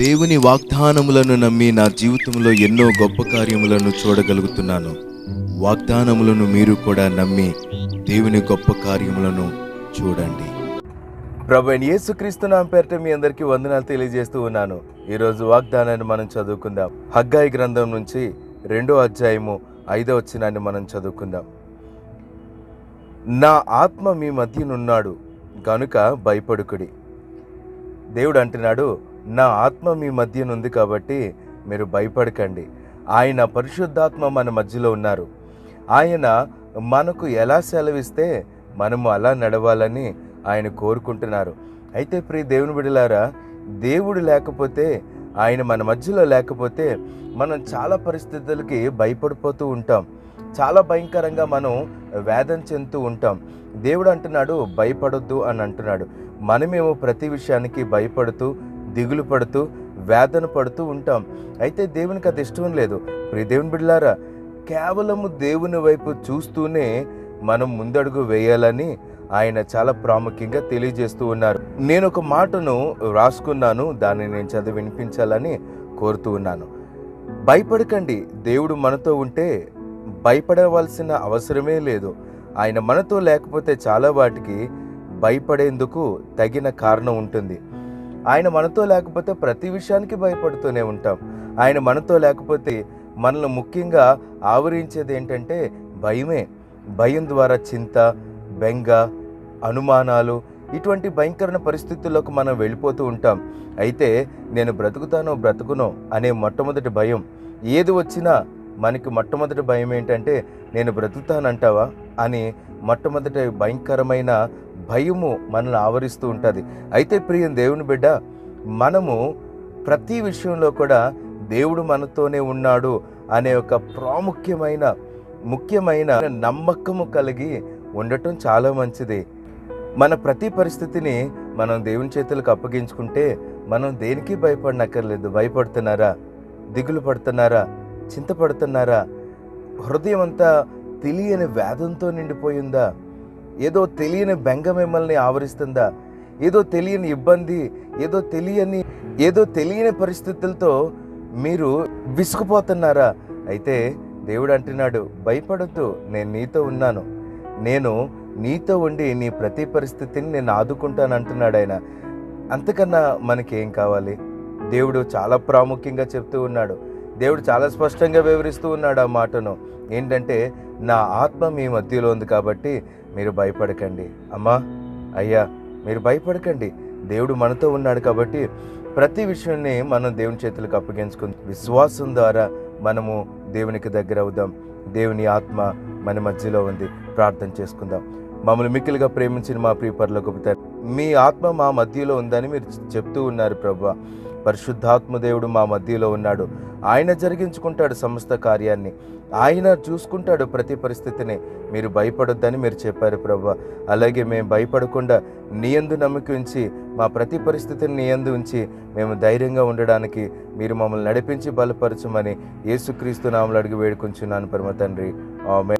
దేవుని వాగ్దానములను నమ్మి నా జీవితంలో ఎన్నో గొప్ప కార్యములను చూడగలుగుతున్నాను. వాగ్దానములను మీరు కూడా నమ్మి దేవుని గొప్ప కార్యములను చూడండి. ప్రభు యేసుక్రీస్తు నా పేరిట మీ అందరికీ వందనాలు తెలియజేస్తూ ఉన్నాను. ఈరోజు వాగ్దానాన్ని మనం చదువుకుందాం. హగ్గాయి గ్రంథం నుంచి రెండో అధ్యాయము ఐదో వచ్చినాన్ని మనం చదువుకుందాం. నా ఆత్మ మీ మధ్యనున్నాడు గనుక భయపడుకుడి. దేవుడు అంటున్నాడు నా ఆత్మ మీ మధ్యనుంది కాబట్టి మీరు భయపడకండి. ఆయన పరిశుద్ధాత్మ మన మధ్యలో ఉన్నారు. ఆయన మనకు ఎలా సెలవిస్తే మనము అలా నడవాలని ఆయన కోరుకుంటున్నారు. అయితే ప్రియ దేవుని బిడలారా దేవుడు లేకపోతే ఆయన మన మధ్యలో లేకపోతే మనం చాలా పరిస్థితులకి భయపడిపోతూ ఉంటాం. చాలా భయంకరంగా మనం వేదన చెందుతూ ఉంటాం. దేవుడు అంటున్నాడు భయపడొద్దు అని అంటున్నాడు. మనమేమో ప్రతి విషయానికి భయపడుతూ దిగులు పడుతూ వేదన పడుతూ ఉంటాం. అయితే దేవునికి అది ఇష్టం లేదు. ప్రియ దేవుని బిడ్డలారా కేవలము దేవుని వైపు చూస్తూనే మనం ముందడుగు వేయాలని ఆయన చాలా ప్రాముఖ్యంగా తెలియజేస్తూ ఉన్నారు. నేను ఒక మాటను రాసుకున్నాను దాన్ని నేను చదివి వినిపించాలని కోరుతూ ఉన్నాను. భయపడకండి దేవుడు మనతో ఉంటే భయపడవలసిన అవసరమే లేదు. ఆయన మనతో లేకపోతే చాలా వాటికి భయపడేందుకు తగిన కారణం ఉంటుంది. ఆయన మనతో లేకపోతే ప్రతి విషయానికి భయపడుతూనే ఉంటాం. ఆయన మనతో లేకపోతే మనల్ని ముఖ్యంగా ఆవరించేది ఏంటంటే భయమే. భయం ద్వారా చింత బెంగ అనుమానాలు ఇటువంటి భయంకరమైన పరిస్థితుల్లోకి మనం వెళ్ళిపోతూ ఉంటాం. అయితే నేను బ్రతుకుతానో బ్రతుకునో అనే మొట్టమొదటి భయం ఏది వచ్చినా మనకి మొట్టమొదటి భయం ఏంటంటే నేను బ్రతుకుతానంటావా అని మొట్టమొదటి భయంకరమైన భయము మనల్ని ఆవరిస్తూ ఉంటుంది. అయితే ప్రియం దేవుని బిడ్డ మనము ప్రతి విషయంలో కూడా దేవుడు మనతోనే ఉన్నాడు అనే ఒక ప్రాముఖ్యమైన ముఖ్యమైన నమ్మకము కలిగి ఉండటం చాలా మంచిది. మన ప్రతి పరిస్థితిని మనం దేవుని చేతులకు అప్పగించుకుంటే మనం దేనికి భయపడనక్కర్లేదు. భయపడుతున్నారా? దిగులు పడుతున్నారా? చింతపడుతున్నారా? హృదయం అంతా తెలియని వేదంతో నిండిపోయిందా ఏదో తెలియని బెంగ మిమ్మల్ని ఆవరిస్తుందా? ఏదో తెలియని ఇబ్బంది ఏదో తెలియని ఏదో తెలియని పరిస్థితులతో మీరు విసుకుపోతున్నారా అయితే దేవుడు అంటున్నాడు భయపడద్దు నేను నీతో ఉన్నాను. నేను నీతో ఉండి నీ ప్రతి పరిస్థితిని నేను ఆదుకుంటాను అంటున్నాడు ఆయన. అంతకన్నా మనకేం కావాలి? దేవుడు చాలా ప్రాముఖ్యంగా చెప్తూ ఉన్నాడు. దేవుడు చాలా స్పష్టంగా వివరిస్తూ ఉన్నాడు ఆ మాటను. ఏంటంటే నా ఆత్మ మీ మధ్యలో ఉంది కాబట్టి మీరు భయపడకండి. అమ్మా అయ్యా మీరు భయపడకండి. దేవుడు మనతో ఉన్నాడు కాబట్టి ప్రతి విషయాన్ని మనం దేవుని చేతులకు అప్పగించుకుని విశ్వాసం ద్వారా మనము దేవునికి దగ్గర అవుదాం. దేవుని ఆత్మ మన మధ్యలో ఉంది. ప్రార్థన చేసుకుందాం. మమ్మల్ని మిక్కిలిగా ప్రేమించిన మా ప్రియ పరలోకపు మీ ఆత్మ మా మధ్యలో ఉందని మీరు చెప్తూ ఉన్నారు ప్రభు. పరిశుద్ధాత్మదేవుడు మా మధ్యలో ఉన్నాడు. ఆయన జరిగించుకుంటాడు సమస్త కార్యాన్ని. ఆయన చూసుకుంటాడు ప్రతి పరిస్థితిని. మీరు భయపడొద్దని మీరు చెప్పారు ప్రభు. అలాగే మేము భయపడకుండా నీయందు నమ్మకం ఉంచి మా ప్రతి పరిస్థితిని నీయందు ఉంచి మేము ధైర్యంగా ఉండడానికి మీరు మమ్మల్ని నడిపించి బలపరచమని యేసుక్రీస్తు నామలు అడిగి వేడుకుంటున్నాను పరమ తండ్రి. ఆమె